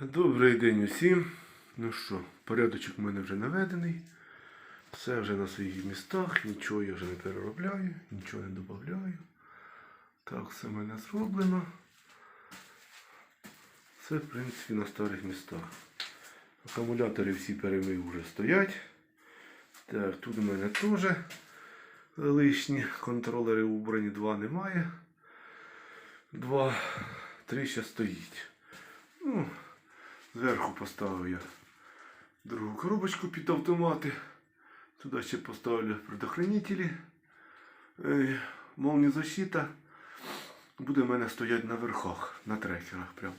Добрий день усім. Ну що, порядочок в мене вже наведений. Все вже на своїх містах, нічого я вже не переробляю, нічого не додаю. Так, все в мене зроблено. Все, в принципі, на старих містах. Акумулятори всі перемив вже стоять. Так, тут у мене теж лишні контролери убрані, два немає. Два, три ще стоїть. Ну, Зверху поставив я другу коробочку під автомати. Туди ще поставлю предохранителі. Е, Молні защита буде в мене стояти на верхах, на трекерах прямо.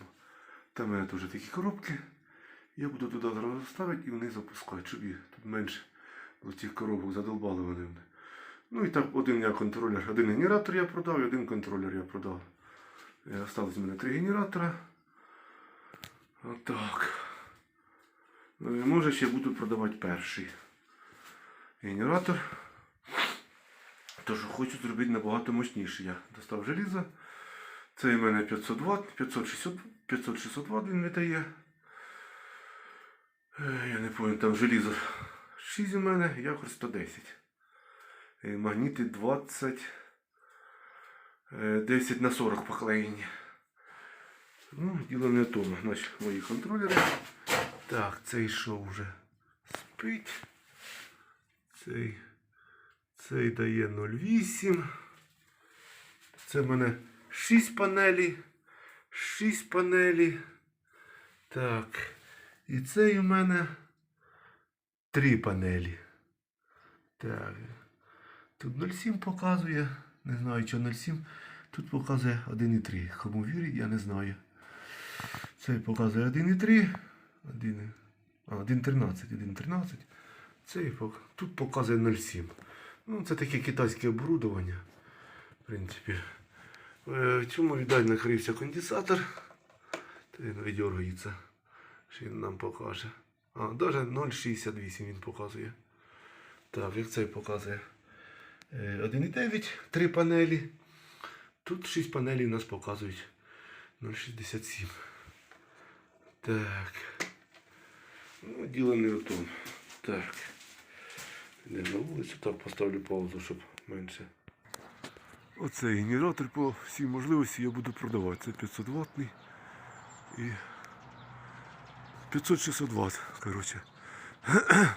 Там в мене теж такі коробки. Я буду туди зразу ставити і вони запускають, щоб і тут менше було цих коробок задолбали вони мене. Ну і так один я контролер, один генератор я продав один контролер я продав. Е, Осталось в мене три генератора. Отак. Ну і може ще буду продавати перший генератор. Тож хочу зробити набагато мощніший. Я достав желізо. Це у мене 500 Вт, 560, 500-600 Вт він видає. Е, Я не пам'ятаю, там желізо 6 у мене, якось 110. Е, Магніти 20. е, 10 на 40 поклеєні. Ну, діло не в тому. Значить, мої контролери. Так, цей що вже спить. Цей, цей дає 0,8. Це в мене 6 панелі. 6 панелі. Так. І цей у мене 3 панелі. Так. Тут 0,7 показує. Не знаю, що 0,7. Тут показує 1,3. Кому вірить, я не знаю. Цей показує 1,3. 1,13. 1,13. Цей тут показує 0,7. Ну, це таке китайське оборудовання. В принципі. Е, В цьому віддаль накрився конденсатор. Він видергається. Що він нам покаже. А, навіть 0,68 він показує. Так, як цей показує. Е, 1,9, 3 панелі. Тут 6 панелей у нас показують 0,67. Так. Ну, діло не в тому. Так. Йдемо на вулицю, так поставлю паузу, щоб менше. Оцей генератор по всій можливості я буду продавати. Це 500 ваттний і 500-600 Вт, коротше.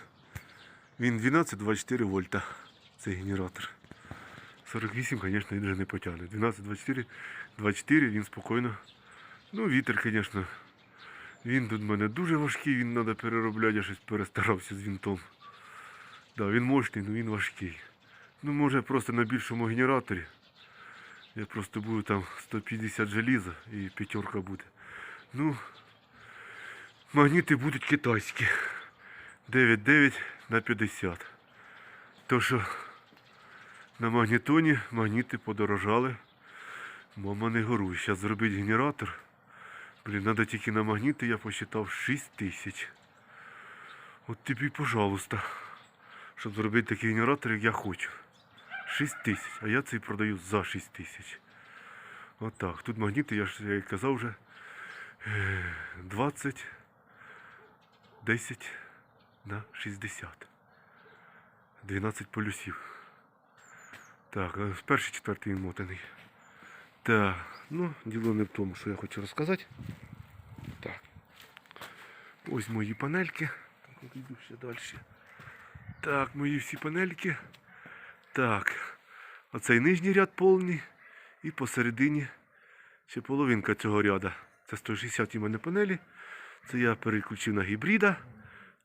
Він 12-24 вольта, цей генератор. 48, звісно, він вже не потягне. 12-24, 24 він спокійно. Ну, вітер, звісно. Він тут в мене дуже важкий, він треба переробляти, я щось перестарався з вінтом. Да, він мощний, але він важкий. Ну, може просто на більшому генераторі. Я просто буду там 150 желіза і п'ятерка буде. Ну, магніти будуть китайські. 9,9 на 50. То що на магнітоні магніти подорожали. Мама не горуй. Зараз зробити генератор. Блін, треба тільки на магніти, я посчитав 6 тисяч. От тобі, пожалуйста. Щоб зробити такий генератор, як я хочу. 6 тисяч, а я цей продаю за 6 тисяч. Отак. Тут магніти, я ж як казав вже е, 20, 10 на 60. 12 полюсів. Так, а перший четвертий мотаний. Так, ну, діло не в тому, що я хочу розказати. Так. Ось мої панельки. Так, йду ще далі. Так, мої всі панельки. Так. Оцей нижній ряд повний. І посередині ще половинка цього ряда. Це 160 у мене панелі. Це я переключив на гібрида.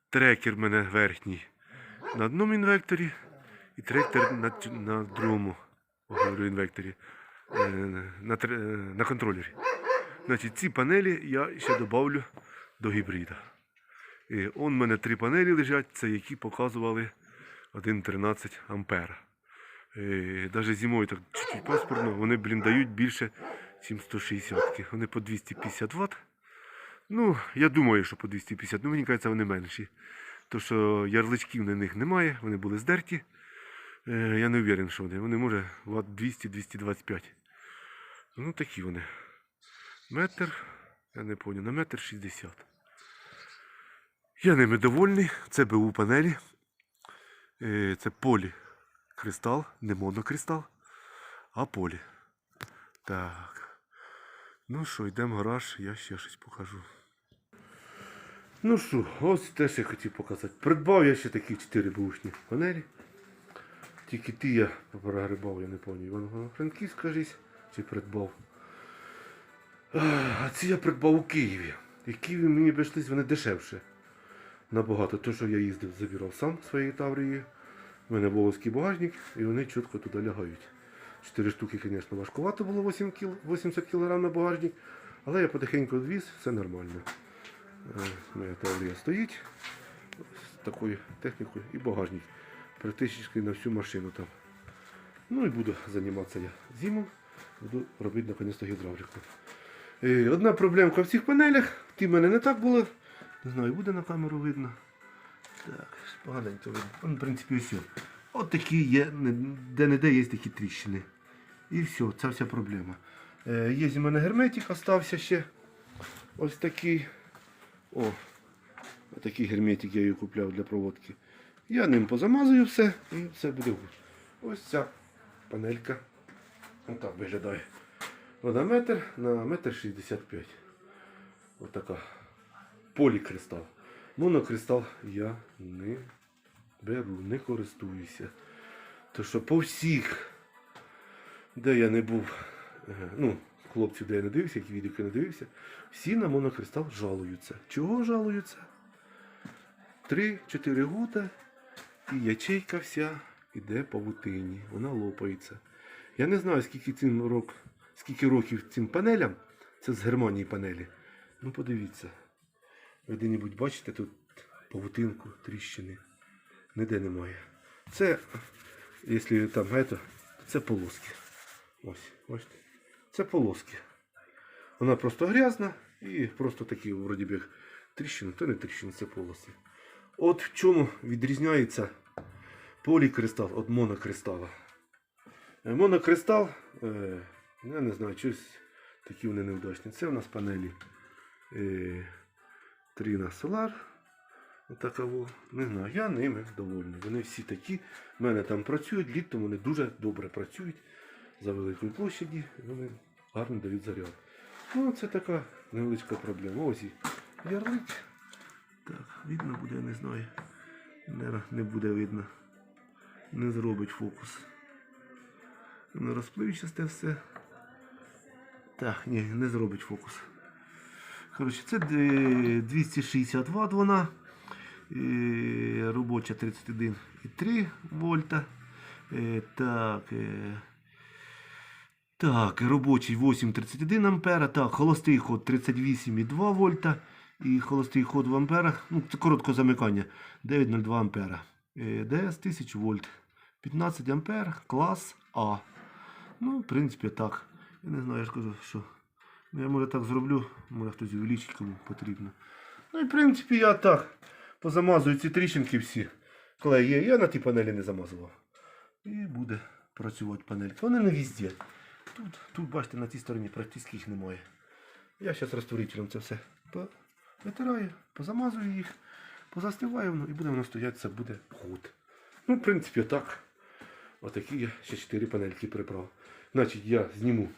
Трекер в мене верхній на одному інвекторі. І трекер на, на другому інвекторі. Е, На, е, на контролері. Значить, ці панелі я ще додавлю до гібрида. І он в мене три панелі лежать, це які показували 1,13 ампера. Навіть зимою так чуть-чуть паспорно, вони, блін, дають більше, ніж 160 Вони по 250 Вт. Ну, я думаю, що по 250, ну мені кажеться, вони менші. То що ярличків на них немає, вони були здерті. Е, Я не уверен, що вони. Вони може Вт 200-225. Ну такі вони. Метр Я не понял, на метр шістдесят. Я ними довольний. Це БУ панелі. Е, Це полі кристал, не монокристал, а полі. Так. Ну що, йдемо в гараж, я ще щось покажу. Ну що, ось теж я хотів показати. Придбав я ще такі 4 бушні панелі. Тільки ті я прогрибав, я не пам'ятаю, Івано Франківськ, кажись, чи придбав. А ці я придбав у Києві. І в Києві мені обійшлись вони дешевше. Набагато. То, що я їздив, забирав сам своєї Таврії. У мене волоський багажник, і вони чітко туди лягають. Чотири штуки, звісно, важкувато було 8 кіл, 80 кг на багажник, але я потихеньку відвіз, все нормально. Е, Моя Таврія стоїть з такою технікою і багажник. Практично на всю машину там. Ну і буду займатися я зимом. Буду робити наконець гідравліку. Е, Одна проблемка в цих панелях. Ті в мене не так було. Не знаю, буде на камеру видно. Так, поганенько видно. Ну, в принципі, все. От такі є, де-не-де є такі тріщини. І все, це вся проблема. Е, є у мене герметик, остався ще. Ось такий. О, такий герметик я її купляв для проводки. Я ним позамазую все і все буде. Ось ця панелька. Отак виглядає. Вона метр на метр 65. Ось така. Полікристал. Монокристал я не беру, не користуюся. То що по всіх, де я не був, е, ну, хлопців, де я не дивився, які відео не дивився, всі на монокристал жалуються. Чого жалуються? 3-4 года і ячейка вся іде по вутині, вона лопається. Я не знаю, скільки цим рок, скільки років цим панелям, це з Германії панелі. Ну подивіться. Ви де-небудь бачите тут павутинку, тріщини. Ніде немає. Це, якщо там это, це полоски. Ось, бачите? Це полоски. Вона просто грязна і просто такі, вроді б, тріщини, то не тріщини, це полоси. От в чому відрізняється полікристал від монокристала. Е, Монокристал, е, я не знаю, щось такі вони невдачні. Це у нас панелі Trina Solar. Отаково. Не знаю, я ними довольний. Вони всі такі. В мене там працюють, літом вони дуже добре працюють за великої площаді. Вони гарно дають заряд. Ну, це така невеличка проблема. Ось і ярлик. Так, видно буде, не знаю. Не, не буде видно. Не зробить фокус. Не розпливчасте все. Так, ні, не зробить фокус. Коротше, це е, 260 Вт вона. Е, Робоча 31,3 вольта. Е, Так. е, Так, робочий 8,31 ампера. Так, холостий ход 38,2 вольта. І холостий ход в амперах. Ну, це коротке замикання. 9,02 ампера. Е, ДС 1000 вольт. 15 ампер, клас А. Ну, в принципі, так. Я не знаю, я ж кажу, що. Ну, я може так зроблю, може хтось увеличить кому потрібно. Ну і в принципі я так позамазую ці тріщинки всі. Клей є, я на тій панелі не замазував. І буде працювати панелька. Вони не везде. Тут, тут, бачите, на цій стороні практично їх немає. Я зараз розтворителем це все витираю, позамазую їх, позастиваю воно і буде воно стояти, це буде ход. Ну, в принципі, так. Отакі я ще 4 панельки прибрав. Значить, я зніму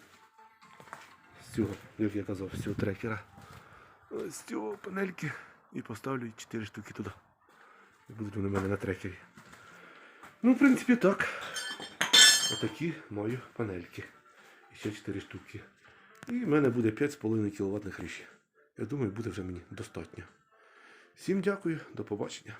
з цього, як я казав, з цього трекера. Ось з цього панельки і поставлю 4 штуки туди. І будуть вони в мене на трекері. Ну, в принципі, так. Отакі маю панельки. І ще 4 штуки. І в мене буде 5,5 кВт хрещі. Я думаю, буде вже мені достатньо. Всім дякую, до побачення.